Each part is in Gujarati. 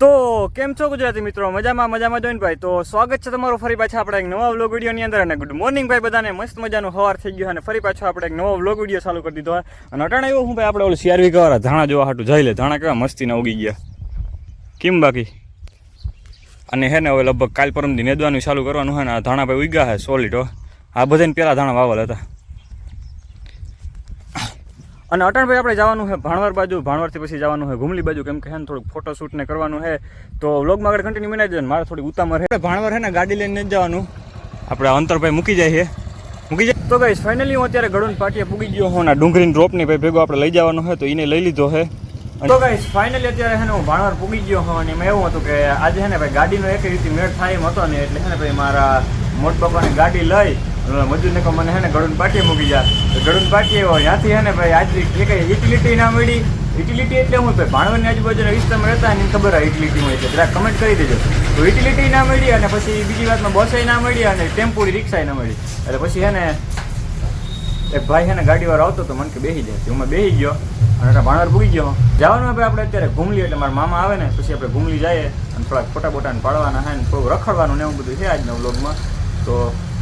તો કેમ છો ગુજરાતી મિત્રો? મજામાં મજામાં જોઈને ભાઈ. તો સ્વાગત છે તમારું ફરી પાછા આપણે એક નવા વ્લોગ વિડીયોની અંદર. અને ગુડ મોર્નિંગ ભાઈ, બધાને મસ્ત મજાનું હવાર થઈ ગયું અને ફરી પાછો આપણે એક નવો વ્લોગ વીડિયો ચાલુ કરી દીધો અને અટાણે એવું હું ભાઈ, આપણે ઓલું સીઆરવી કવારા ધાણા જોવા હાટું જઈ લે. ધાણા કેવા મસ્તીને ઉગી ગયા. કેમ બાકી? અને હે ને હવે લગભગ કાલ પરમથી નેદવાનું ચાલુ કરવાનું હોય ને આ ધાણા ભાઈ ઉગ્યા હે સોલિડ હો. આ બધાને પહેલાં ધાણા વાવલ હતા. અને અટણભાઈ, આપણે જવાનું છે ભાણવર બાજુ. ભાણવરથી પછી જવાનું છે ઘુમલી બાજુ. કેમ કે હે ને થોડુંક ફોટો શૂટ ને કરવાનું છે તો વ્લોગમાં આગળ કન્ટિન્યુ બનાવી દેજો મારે થોડી ઉતામર છે ભાણવર છે ને ગાડી લઈને જ જવાનું. આપણે અંતરભાઈ મૂકી જાય છે મૂકી જાય. તો ગાઈસ ફાઇનલી હું અત્યારે ગળુન પાટીએ પૂગી ગયો હું ડુંગરીની ડ્રોપની ભાઈ ભેગો આપણે લઈ જવાનો છે તો એને લઈ લીધો છે તો ગાઈશ ફાઇનલી અત્યારે છે ને હું ભાણવર પૂગી ગયો હોઉં અને એમાં એવું હતું કે આજે છે ને ભાઈ ગાડીનો એક રીતે મેળ થાય એમ હતો ને, એટલે છે ને ભાઈ મારા મોટ બાપાની ગાડી લઈ મજૂરને કહો, મને હે ને ગળુન પાટીએ મૂકી જા. તો ગળુન પાટીએ હોય ત્યાંથી હે ને ભાઈ આજ એ કઈ યુટિલિટી ના મળી. યુટિલિટી એટલે હું ભાઈ ભાણવરની આજુબાજુના વિસ્તારમાં રહેતા ને ખબર આ યુટિલિટી હોય છે. જરા કમેન્ટ કરી દેજો. તો યુટિલિટી ના મળી અને પછી બીજી વાતમાં બસે ના મળી અને ટેમ્પોની રિક્ષાએ ના મળી. એટલે પછી હે ને એક ભાઈ છે ને ગાડીવાળો આવતો તો મને કે બેસી જાય હું બેસી ગયો અને એટલે ભૂગી પૂગી ગયો. જવાનું ભાઈ આપણે અત્યારે ઘૂમલી, એટલે મારા મામા આવે ને, પછી આપણે ઘૂમલી જઈએ અને થોડાક ફોટા બોટાને પાડવાના છે ને થોડું રખડવાનું ને એવું બધું છે આજના વ્લોગમાં તો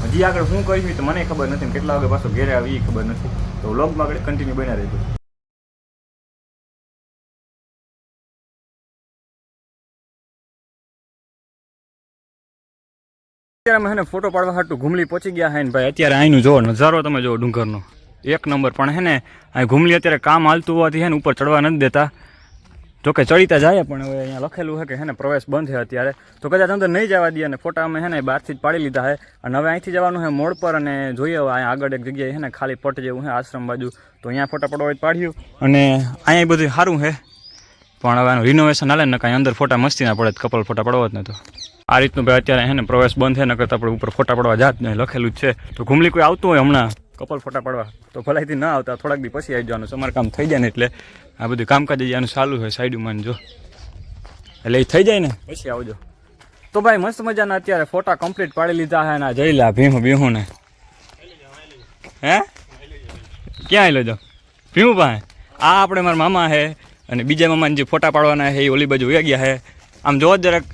હજી આગળ શું કરીશું તો મને ખબર નથી કેટલા વાગે પાછો ઘેરે આવી ખબર નથી. તો વ્લોગમાં આગળ કન્ટિન્યુ બન્યા રહેજો. અત્યારે અમે ફોટો પાડવા હાટું ઘૂમલી પહોંચી ગયા હે ને ભાઈ, અત્યારે અહીંનું જોવો નજારો તમે જોવો ડુંગરનો. એક નંબર, પણ હે ને અહીં ઘૂમલી અત્યારે કામ હાલતું હોવાથી હે ને ઉપર ચડવા નથી દેતા. જોકે ચડીતા જાય પણ હવે અહીંયા લખેલું છે કે હે ને પ્રવેશ બંધ છે અત્યારે. તો કદાચ અંદર નહીં જવા દઈએ અને ફોટા અમે હે ને બહારથી જ પાડી લીધા છે. અને હવે અહીંથી જવાનું છે મોડ પર અને જોઈએ હવે અહીંયા આગળ એક જગ્યાએ હે ને ખાલી પટ જેવું છે આશ્રમ બાજુ. તો અહીંયા ફોટા પડવા પાડ્યું. અને અહીંયા બધું સારું છે. પણ હવે રિનોવેશન હાલે ને કાંઈ અંદર ફોટા મસ્તી ના પડે કપલ ફોટા પડવા જ નતો આ રીતનું ભાઈ અત્યારે હે ને પ્રવેશ બંધ છે ને કરતાં આપણે ઉપર ફોટા પડવા જાત નહીં લખેલું જ છે. તો ઘૂમલી કોઈ આવતું હોય હમણાં કપલ ફોટા પડવા? તો ભલાઈથી ના આવતા, થોડાક દી પછી આવી જવાનું. સમારકામ થઈ જાય ને એટલે. આ બધું કામકાજ આનું ચાલુ હોય સાઈડમાં જો. એટલે એ થઈ જાય ને? પછી આવજો. તો ભાઈ મસ્ત મજાના અત્યારે ફોટા કમ્પ્લીટ પાડી લીધા છે ના જઈ લા ભીમ ભીમું ને હે? ક્યાં આવી જાઓ ભીમું પાસે? આ આપણે મારા મામા છે અને બીજા મામાને જે ફોટા પાડવાના છે એ ઓલી બાજુ વયા ગયા છે. આમ જોવો જરાક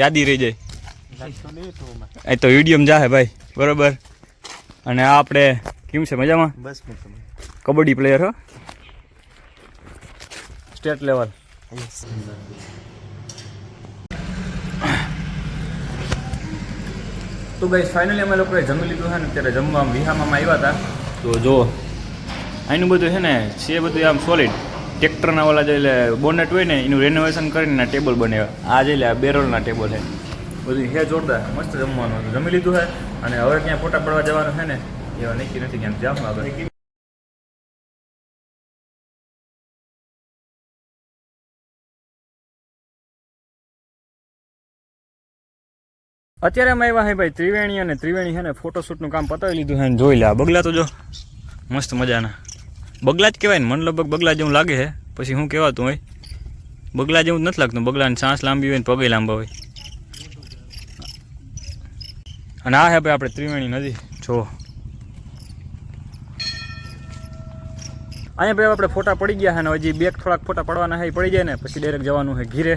યાદી રહી જાય. એ તો વિડીયોમાં જાહે ભાઈ બરોબર? અને આ આપણે કેમ છે મજામાં? બસ કબડ્ડી પ્લેયર હો? State level. તો ગઈ ફાઇનલી અમે લોકોએ જમી લીધું છે ને અત્યારે જમવા વિહામાં આવ્યા હતા. તો જો અહીંનું બધું છે ને, છે બધું આમ સોલિડ ટ્રેક્ટરના વાળા જે બોનેટ હોય ને, એનું રેનોવેશન કરીને ટેબલ બનાવ્યા આ જે આ બેરોલના ટેબલ છે. બધું હે જોરદાર, મસ્ત જમવાનું જમી લીધું છે અને હવે ક્યાં ફોટા પડવા જવાનું છે ને એવા નક્કી નથી ક્યાંક. જામ આગળ. અત્યારે અમે આવ્યા હે ભાઈ ત્રિવેણી અને ત્રિવેણી છે ને ફોટોશૂટનું કામ પતાવી લીધું છે જોઈ લે આ બગલા તો જો મસ્ત મજાના. બગલા જ કહેવાય ને, મન લગભગ બગલા જેવું લાગે છે પછી શું કહેવાતું હોય. બગલા જેવું જ નથી લાગતું. બગલાની સાંસ લાંબી હોય ને પગે લાંબા હોય. અને આ હે ભાઈ આપણે ત્રિવેણી નદી. જો. અહીંયા ભાઈ આપણે ફોટા પડી ગયા છે ને, હજી બેગ થોડાક ફોટા પડવાના છે પડી જાય ને, પછી ડાયરેક્ટ જવાનું છે ઘીરે.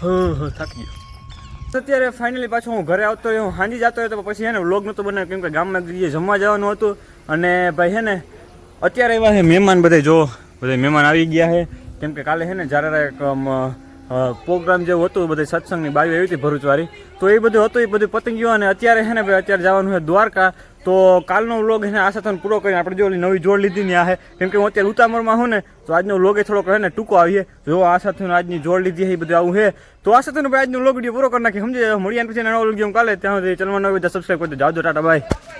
હ હ થાકી ગયો. અત્યારે ફાઇનલી પાછો હું ઘરે આવતો હું હાંજી જતો હતો પછી હે ને વ્લોગ નહોતો બનાવ્યો, કેમ કે ગામમાં જઈએ, જમવા જવાનું હતું. અને ભાઈ હે ને, અત્યારે એવા છે મહેમાન બધા, જો, બધા મહેમાન આવી ગયા છે. કેમ કે કાલે છે ને જ્યારે એક પ્રોગ્રામ જેવું હતું, બધે સત્સંગની બાવી આવી હતી ભરૂચવાળી તો એ બધું હતું, એ બધું પતી ગયું અને અત્યારે છે ને ભાઈ અત્યારે જવાનું છે દ્વારકા. તો કાલનો વ્લોગ એને આ સાથે પૂરો કરીને આપણે જો નવી જોડ લીધી ને આ છે કેમ કે હું અત્યારે ઉતામળમાં હું ને, તો આજનો વ્લોગ એ થોડોક હે ને ટૂંકો આવીએ જો આ સાથે આજની જોડ લીધી એ બધું આવું છે તો આ સાથે ભાઈ આજનો વ્લોગ વીડિયો પૂરો કરી નાખી સમજી? મળીએ પછી નવો વ્લોગ કાલે. ત્યાં સુધી ચલમાં નવી સબસ્ક્રાઈબ કરી દો જાઓ ટાટા બાય